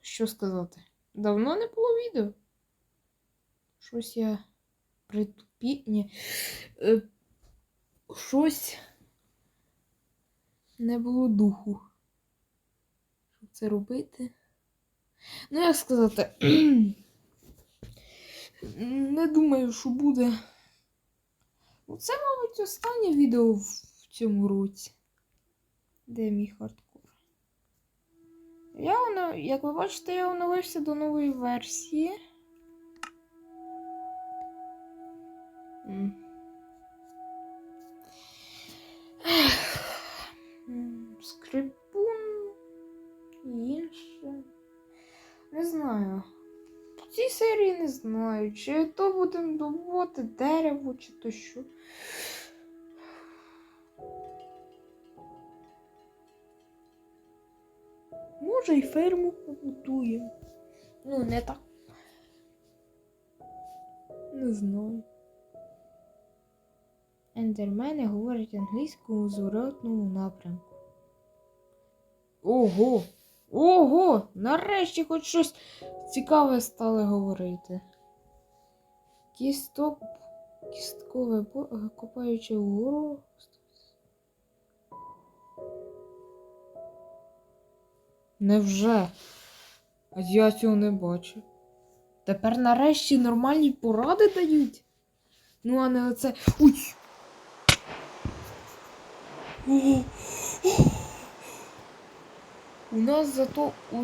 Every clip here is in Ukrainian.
Що сказати? Давно не було відео. Щось я притупі... Ні. Е, щось не було духу. Щоб це робити. Ну, як сказати. Не думаю, що буде. Ну, Це, мабуть, останнє відео в цьому році. Де мій хардкор? Я, як ви бачите, я оновився до нової версії. Скрипун і інше. Не знаю. В цій серії не знаю, чи то будемо добувати дерево, чи то що. Може і ферму побудуємо. Ну, не так. Не знаю. Ендермени говорять англійською у зворотному напрямку. Ого! Ого! Нарешті хоч щось цікаве стали говорити. Кісток. Кісткове копаючи вгору. Невже? А я цього не бачу. Тепер нарешті нормальні поради дають. Ну, а не оце. Уй! У нас зато у...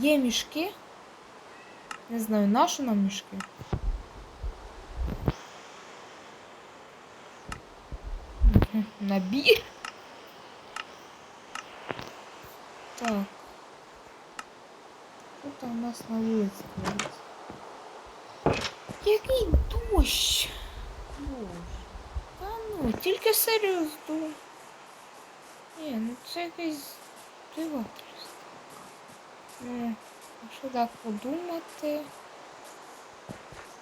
є мішки. Не знаю, наші нам мішки. Набір. Так. Там у нас на? Який дощ? Боже. Та ну, тільки серйозно. Ні, ну це якесь дивательство. Ну, якщо так подумати.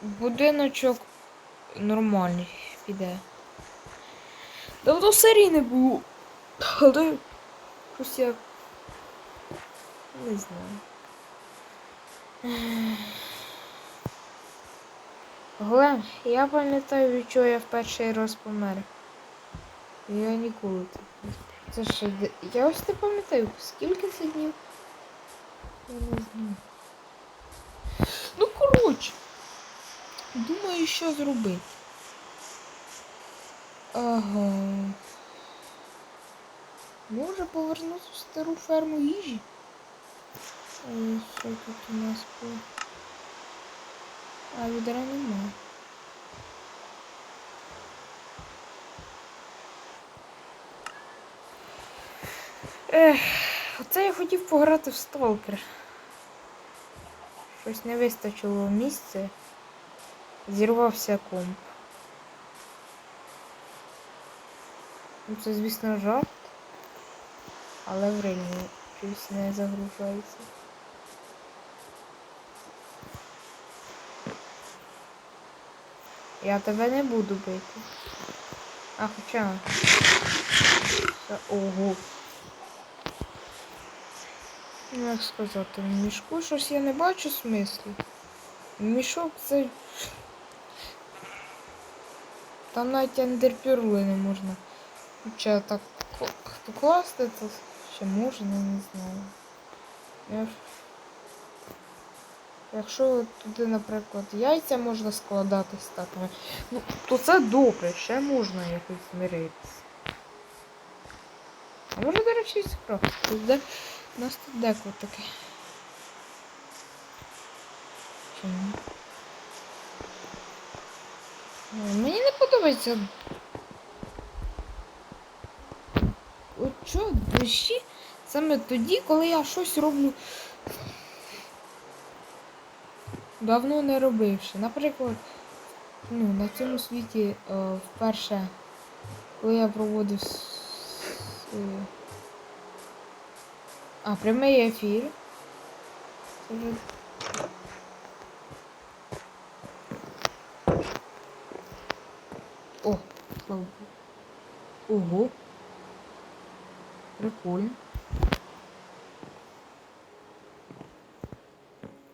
Будиночок нормальний піде. Давно серії не було. Але щось я не знаю. Глен, я пам'ятаю, від чого я в перший раз помер. Я ніколи так не Це ще Я ось не пам'ятаю, скільки це днів. Я не знаю. Ну, коротше. Думаю, що зробити. Ага. Може повернути в стару ферму їжі? Ой, що тут у нас було? А відра немає. Ех, оце я хотів пограти в сталкер. Щось не вистачило місця. Зірвався комп. Ну, це, звісно, жарт. Але в реальні щось не загружається. Я тебе не буду бити. А хоча. Ого. Ну, як сказати, в мішку щось я не бачу смислу. Мішок це. Там навіть ендерпюрли не можна. Хоча так покласти, то ще можна, не знаю. Я... Якщо туди, наприклад, яйця можна складати статами, ну, то це добре, ще можна якось змиритися. А може, до речі, де... У нас тут деко таке. Мені не подобається. От що, дощі саме тоді, коли я щось роблю. Давно не робивши. Наприклад, ну, на цьому світі е, вперше, коли я проводив с- е, а, прямий ефір. О, слава Богу. Ого. Прикольно.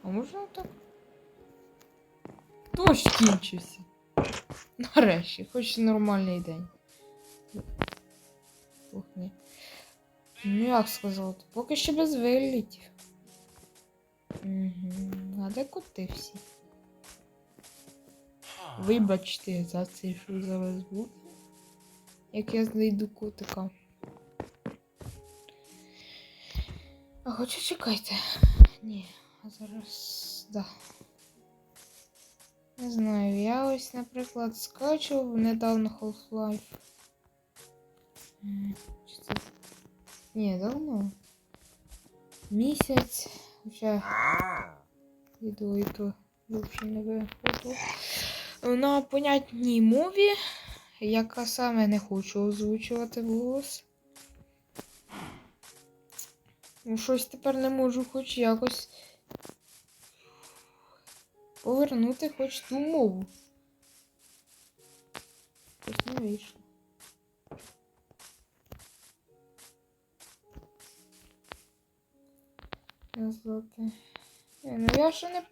А можна так? Дощ кінчився. Нарешті, хоч нормальний день. Ух, ні. Ну як сказати, поки що без вилітів. Угу. А де коти всі? Вибачте за це, що зараз буде. Як я знайду котика. А хоча чекайте. Ні, а зараз. Да. Не знаю, я ось, наприклад, скачував недавно Half-Life. Чи це... Ні, давно. Місяць. Вже відео і то більше не виходило. На понятній мові, яка саме не хочу озвучувати голос. Ну, щось тепер не можу хоч якось повернути хоч ту мову. Щось не вийшло. Назвати. Е, Ну я ще не. М,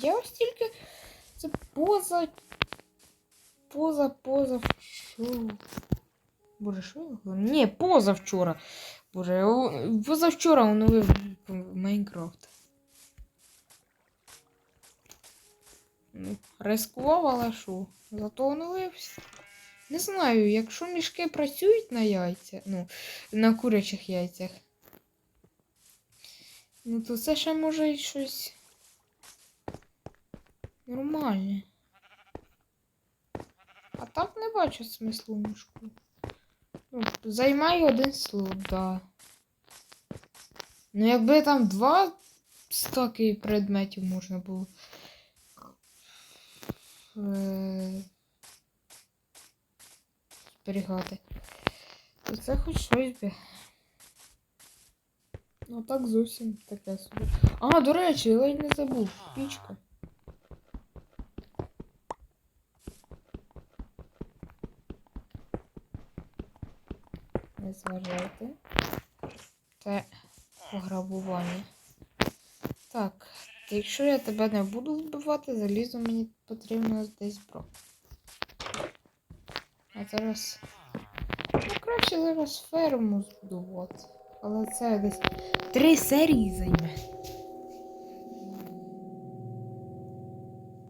Я ось тільки. Це поза. Поза, вчора. Боже, що я говорю? Ні, позавчора. Боже, позавчора оновив Майнкрафт. Ну, рискував, але що? Зато оновився. Не знаю, якщо мішки працюють на яйцях, ну, на курячих яйцях. Ну, то це ще може й щось нормальне. А так не бачу смислу мішку. Ну, займає один слот, да. Ну, якби там два стаки предметів можна було. Зберігати. То це хоч щось би. Ну так зовсім таке собі. А, до речі, я ледь не забув. Пічка. Не зважайте. Це пограбування. Так, якщо я тебе не буду вбивати, залізо мені потрібно десь бро. А зараз. Ну, краще зараз ферму збудувати. Але це десь три серії займе.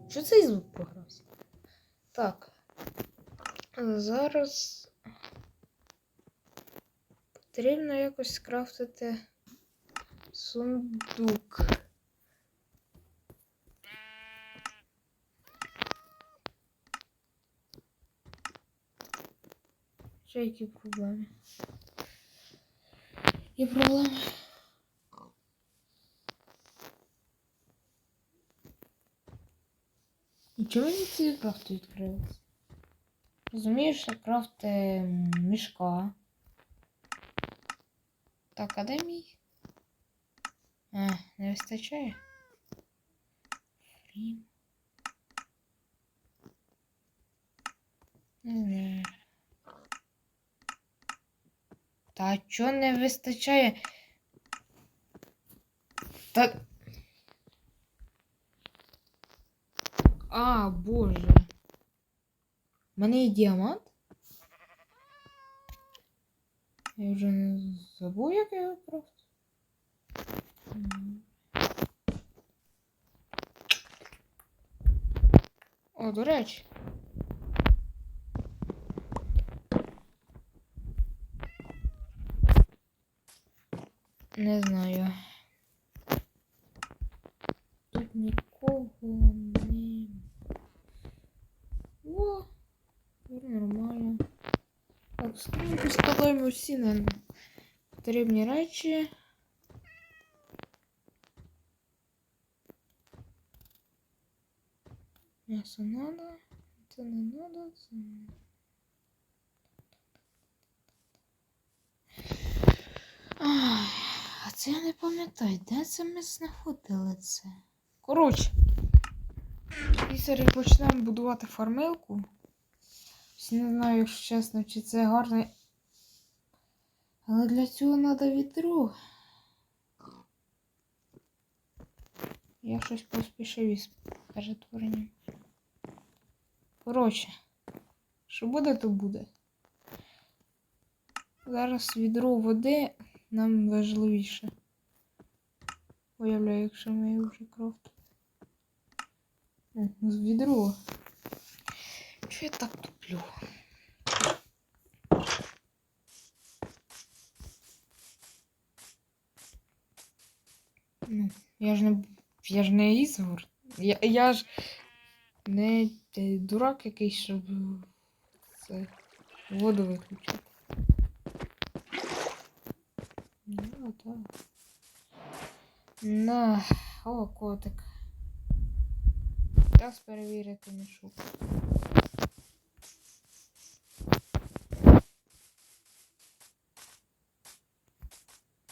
Що цей звук програвся? Так. Зараз потрібно якось скрафтити сундук. Ще які проблеми? Є проблеми. І чому мені ці крафти відкрилися? Розумієш, крафти мішка. Так, а де мій? А, не вистачає? Фрім. Не знаю. Та чо не вистачає? Та. А, боже. У мене є діамант? Я вже не забув, як я його просто. О, до речі. Не знаю. Тут нікого не. О, нормально. Так, скинути складаємо всі нам потрібні речі. М'ясо надо, це не надо, це не Ай, Це я не пам'ятаю, де це ми знаходили це? Коротше, після почнемо будувати фармилку. Не знаю, якщо чесно, чи це гарно. Але для цього треба відро. Я щось поспішив із перетворенням. Коротше, що буде, то буде. Зараз відро води нам важливіше. Уявляю, якщо ми вже крафтимо. Ну, з відро. Чого я так туплю? Ну, я ж не. Я ж не ізгор. Я, я ж не дурак якийсь, щоб це воду виключити. Так. На, о, котик. Час перевірити мішок.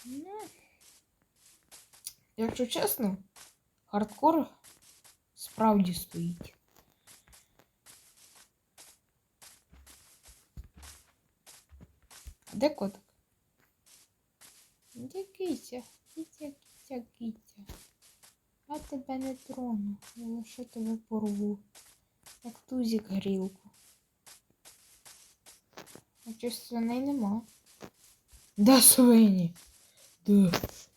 Ну, якщо чесно, хардкор справді стоїть. Де котик? Де киця? Киця, киця, киця. Я тебе не трону, я лише тебе порву. Як тузик грілку. А чи свиней нема? Де свині? Де?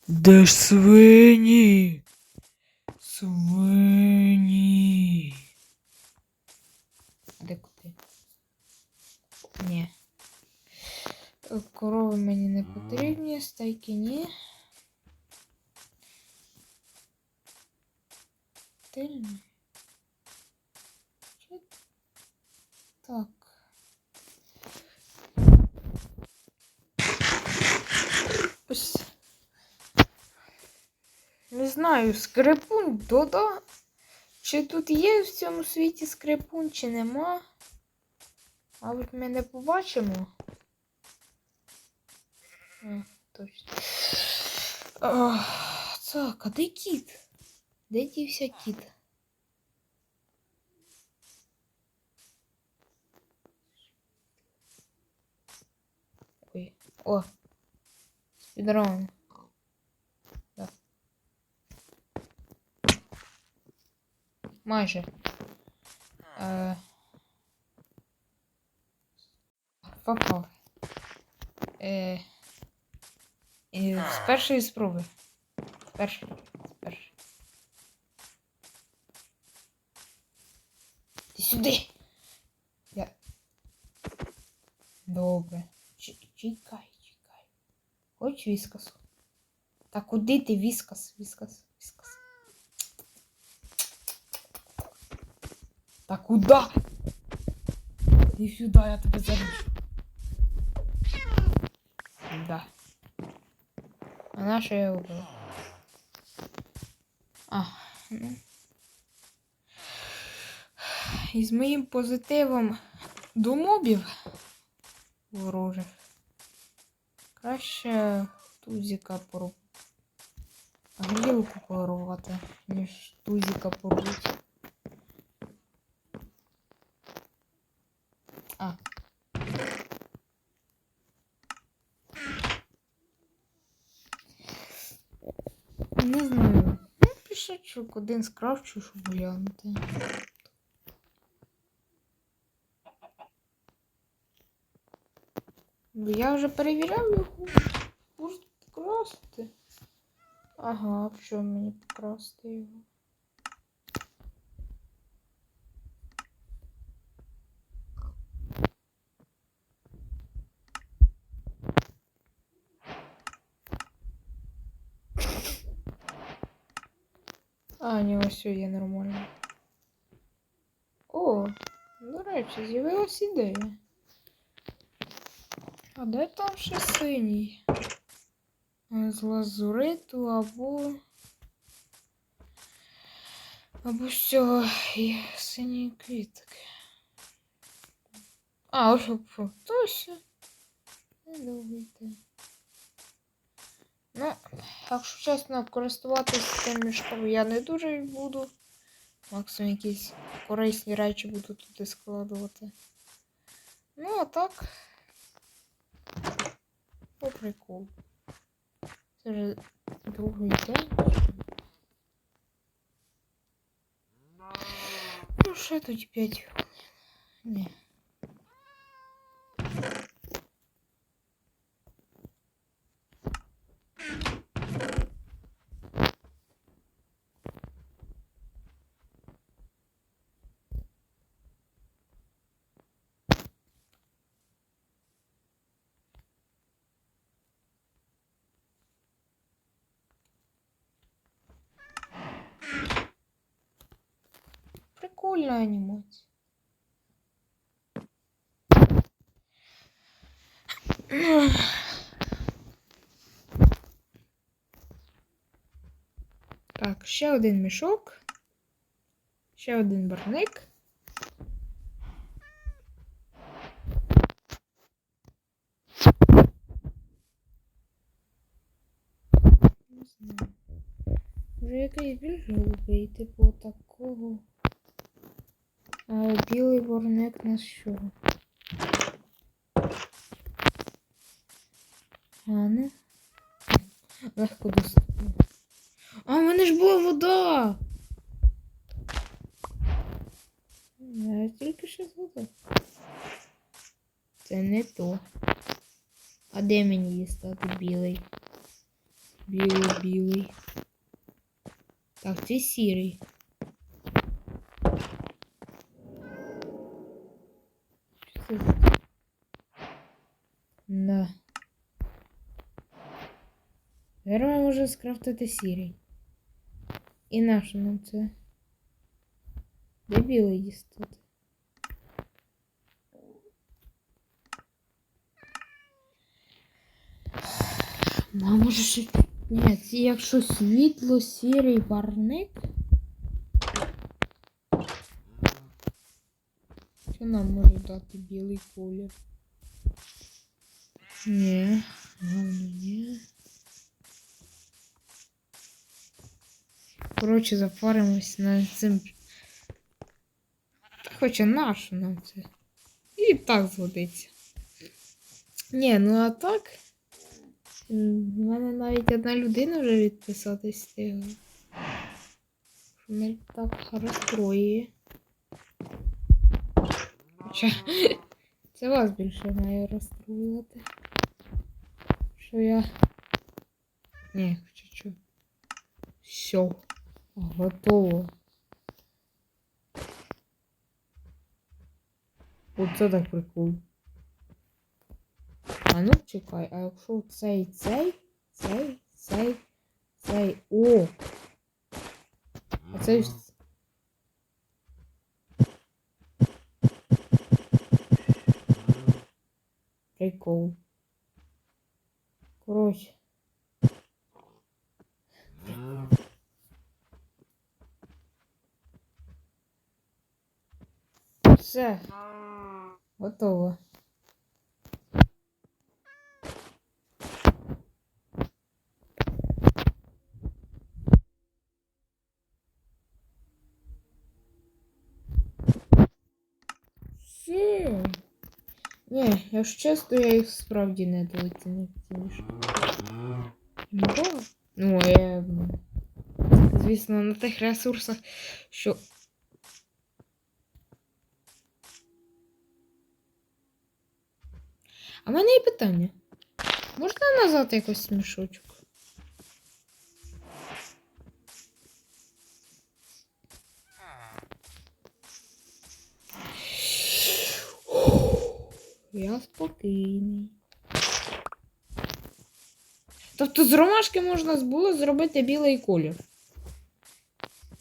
Де ж свині? Свині. А де коти? Ні. Е, Корови мені не потрібні, стайки ні. Тильно. Так. Ось. Не знаю, скрипун дода. Чи тут є в цьому світі скрипун, чи нема. Мабуть, ми не побачимо. А, точно. А, так, а де кіт? Де дівся кіт? Ой. О! Спідрон. Да. Майже. Е... Попав. Е... І з першої спроби. З першої. З першої. Ти сюди. Я. Добре. Чекай, чекай. Хоч віскасу. Та куди ти віскас? Віскас, віскас. Та куди? Іди сюди, я тебе заріжу. Да. А на що я убив? А, ну. І з моїм позитивом до мобів ворожих. Краще тузіка пору. Грілку порвати, ніж тузіка порвати. Не знаю. Ну, пішечок один скрафчу, щоб глянути. Ну, Я вже перевіряв його. Може покрасити. Ага, в що мені покрасити його? А, ні, ось є нормально. О, до речі, з'явилась ідея. А де там ще синій? З лазуриту або. Або з цього є синій квітки. А, ось о, точно. Не довгийте. Ну, якщо чесно, користуватися цим мішком я не дуже буду. Максимум якісь корисні речі буду туди складувати. Ну, а так. По прикол. Це вже другий день. Ну, ще тут 5 хвилин. Ні. Анімація. Так, ще один мішок. Ще один барник. Не знаю. Вже якийсь більш голубий, типу такого. Білий борник на що? А, ну. Легко доступно. А, в мене ж була вода! Я тільки що згадав. Це не то. А де мені дістати білий? Білий, білий. Так, це сірий. Що це за- Да. Можу скрафтити сірий. І наше нам це. Де білий? Ну, а може ще... Ні, якщо світло, сірий барник. Що нам може дати білий колір? Ні, ладно, ні. Коротше, запаримось над цим. Хоча нащо нам це? І так згодиться. Ні, ну а так. В мене навіть одна людина вже відписатись встигла. Мене так розстроює. Хоча це вас більше має розстроювати. Що я. Ні, хоча що. Все. Готово. Оце так прикол. А ну чекай, а якщо цей, цей, цей, цей, цей. О! А цей. Прикол. Коротше. Все. Готово. Все. Ні, якщо чесно, я їх справді ці мішки. Ну, я, звісно, на тих ресурсах, що. А в мене є питання. Можна назад якось мішочок? Я спокійний. Тобто з ромашки можна було зробити білий колір.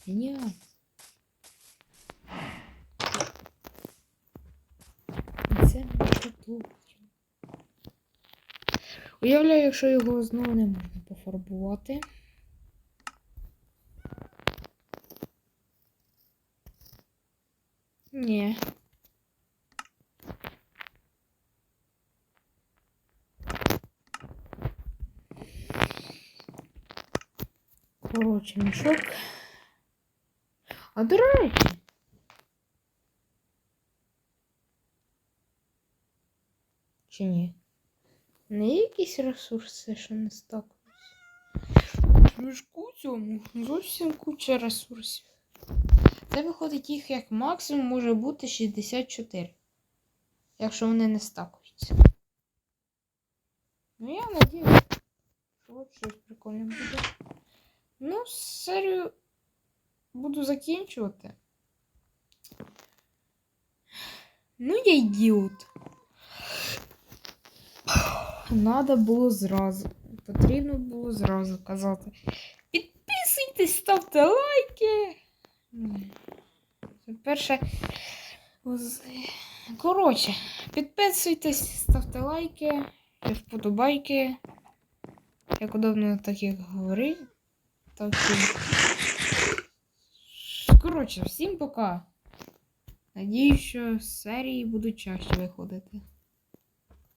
Геніально. Це може добре. Уявляю, якщо його знову не можна пофарбувати. Ні. Коротше, мішок. А до речі. Чи ні? Не якісь ресурси, що не стакуються. В мішку цьому зовсім куча ресурсів. Це виходить їх як максимум може бути 64. Якщо вони не стакуються. Ну я надіюсь, що от щось прикольне буде. Ну, серію буду закінчувати. Ну, я ідіот. Надо було зразу. Потрібно було зразу казати. Підписуйтесь, ставте лайки. Перше. Коротше, підписуйтесь, ставте лайки, вподобайки. Як удобно так як говорить. Так. Коротше, всім пока. Надіюсь, що серії будуть чаще виходити.